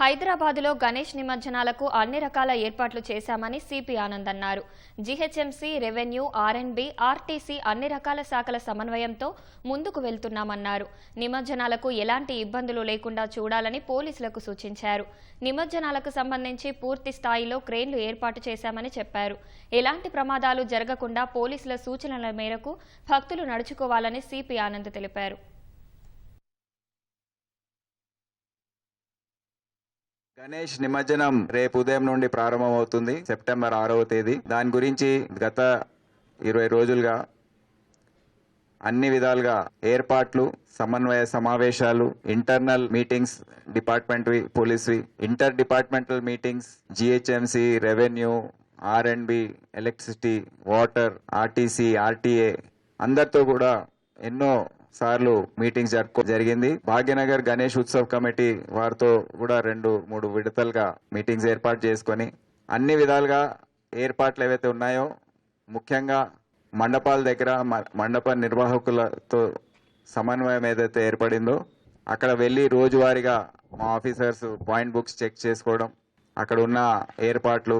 హైదరాబాద్లో గణేష్ నిమజ్జనాలకు అన్ని రకాల ఏర్పాట్లు చేశామని సిపి ఆనంద్ అన్నారు. జీహెచ్ఎంసీ రెవెన్యూ ఆర్ఎన్బి ఆర్టీసీ అన్ని రకాల శాఖల సమన్వయంతో ముందుకు వెళ్తున్నామన్నారు. నిమజ్జనాలకు ఎలాంటి ఇబ్బందులు లేకుండా చూడాలని పోలీసులకు సూచించారు. నిమజ్జనాలకు సంబంధించి పూర్తి స్థాయిలో క్రేన్లు ఏర్పాటు చేశామని చెప్పారు. ఎలాంటి ప్రమాదాలు జరగకుండా పోలీసుల సూచనల మేరకు భక్తులు నడుచుకోవాలని సిపి ఆనంద్ తెలిపారు. గణేష్ నిమజ్జనం రేపు ఉదయం నుండి ప్రారంభమవుతుంది సెప్టెంబర్ ఆరవ తేదీ. దాని గురించి గత ఇరవై రోజులుగా అన్ని విధాలుగా ఏర్పాట్లు సమన్వయ సమావేశాలు ఇంటర్నల్ మీటింగ్స్ డిపార్ట్మెంట్వి పోలీస్వి inter departmental meetings GHMC revenue R and B electricity water RTC RTA అందరితో కూడా ఎన్నో సార్లు మీటింగ్స్ జరుపుకో జరిగింది. భాగ్యనగర్ గణేష్ ఉత్సవ్ కమిటీ వారితో కూడా రెండు మూడు విడతలుగా మీటింగ్స్ ఏర్పాటు చేసుకొని అన్ని విధాలుగా ఏర్పాట్లు ఏవైతే ఉన్నాయో ముఖ్యంగా మండపాల దగ్గర మ- మండప నిర్వాహకులతో సమన్వయం ఏదైతే ఏర్పడిందో అక్కడ వెళ్ళి రోజువారీగా మా ఆఫీసర్స్ పాయింట్ బుక్స్ చెక్ చేసుకోవడం అక్కడ ఉన్న ఏర్పాట్లు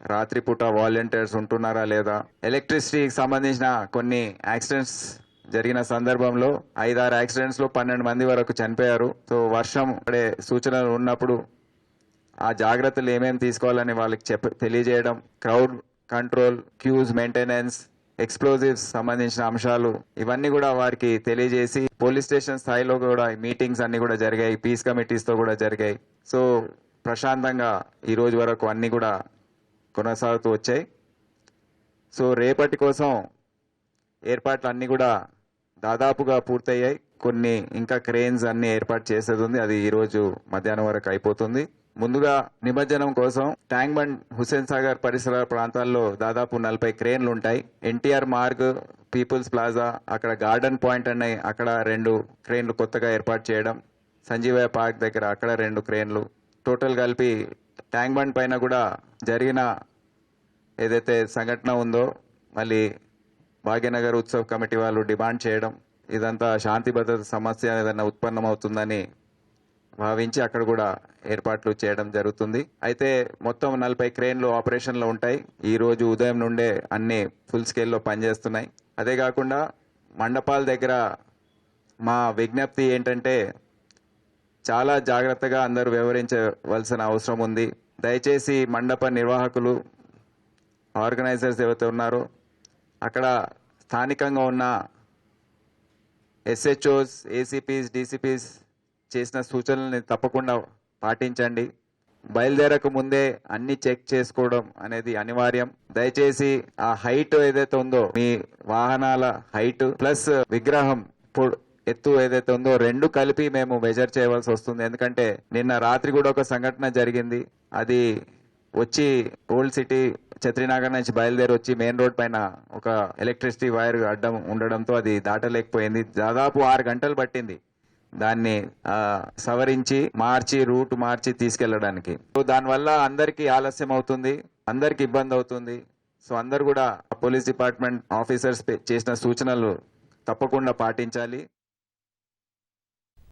రాత్రిపూట వాలంటీర్స్ ఉంటున్నారా లేదా ఎలక్ట్రిసిటీకి సంబంధించిన కొన్ని యాక్సిడెంట్స్ జరిగిన సందర్భంలో ఐదారు యాక్సిడెంట్స్లో పన్నెండు మంది వరకు చనిపోయారు. సో వర్షం పడే సూచనలు ఉన్నప్పుడు ఆ జాగ్రత్తలు ఏమేమి తీసుకోవాలని వాళ్ళకి చెప్ప తెలియజేయడం crowd control queues maintenance explosives సంబంధించిన అంశాలు ఇవన్నీ కూడా వారికి తెలియజేసి పోలీస్ స్టేషన్ స్థాయిలో కూడా మీటింగ్స్ అన్ని కూడా జరిగాయి. పీస్ కమిటీస్తో కూడా జరిగాయి. సో ప్రశాంతంగా ఈ రోజు వరకు అన్ని కూడా కొనసాగుతూ వచ్చాయి. సో రేపటి కోసం ఏర్పాట్లు అన్నీ కూడా దాదాపుగా పూర్తయ్యాయి. కొన్ని ఇంకా క్రేన్స్ అన్ని ఏర్పాటు చేసేది ఉంది అది ఈ రోజు మధ్యాహ్నం వరకు అయిపోతుంది. ముందుగా నిమజ్జనం కోసం ట్యాంక్ బండ్ హుస్సేన్ సాగర్ పరిసర ప్రాంతాల్లో దాదాపు నలభై క్రేన్లు ఉంటాయి ఎన్టీఆర్ మార్గ్ పీపుల్స్ ప్లాజా అక్కడ గార్డెన్ పాయింట్ అనే అక్కడ రెండు క్రేన్లు కొత్తగా ఏర్పాటు చేయడం సంజీవయ్య పార్క్ దగ్గర అక్కడ రెండు క్రేన్లు. టోటల్ కలిపి ట్యాంక్ బండ్ పైన కూడా జరిగిన ఏదైతే సంఘటన ఉందో మళ్ళీ భాగ్యనగర్ ఉత్సవ్ కమిటీ వాళ్ళు డిమాండ్ చేయడం ఇదంతా శాంతి భద్రత సమస్య ఏదైనా ఉత్పన్నమవుతుందని భావించి అక్కడ కూడా ఏర్పాట్లు చేయడం జరుగుతుంది. అయితే మొత్తం నలభై క్రేన్లు ఆపరేషన్లో ఉంటాయి. ఈ రోజు ఉదయం నుండే అన్ని ఫుల్ స్కేల్లో పనిచేస్తున్నాయి. అదే కాకుండా మండపాల దగ్గర మా విజ్ఞప్తి ఏంటంటే చాలా జాగ్రత్తగా అందరూ వ్యవహరించవలసిన అవసరం ఉంది. దయచేసి మండప నిర్వాహకులు ఆర్గనైజర్స్ ఏవైతే ఉన్నారో అక్కడ స్థానికంగా ఉన్న ఎస్హెచ్ఓస్ ఏసీపీస్ డీసీపీస్ చేసిన సూచనల్ని తప్పకుండా పాటించండి. బయలుదేరక ముందే అన్ని చెక్ చేసుకోవడం అనేది అనివార్యం. దయచేసి ఆ హైట్ ఏదైతే ఉందో మీ వాహనాల హైట్ ప్లస్ విగ్రహం ఎత్తు ఏదైతే ఉందో రెండు కలిపి మేము మెజర్ చేయవలసి వస్తుంది. ఎందుకంటే నిన్న రాత్రి కూడా ఒక సంఘటన జరిగింది. అది వచ్చి ఓల్డ్ సిటీ చత్రినగర్ నుంచి బయలుదేరి వచ్చి మెయిన్ రోడ్ పైన ఒక ఎలక్ట్రిసిటీ వైర్ అడ్డం ఉండడంతో అది దాటలేకపోయింది. దాదాపు ఆరు గంటలు పట్టింది దాన్ని సవరించి మార్చి రూట్ మార్చి తీసుకెళ్ళడానికి. సో దానివల్ల అందరికీ ఆలస్యం అవుతుంది అందరికి ఇబ్బంది అవుతుంది. సో అందరు కూడా పోలీస్ డిపార్ట్మెంట్ ఆఫీసర్స్ చేసిన సూచనలు తప్పకుండా పాటించాలి.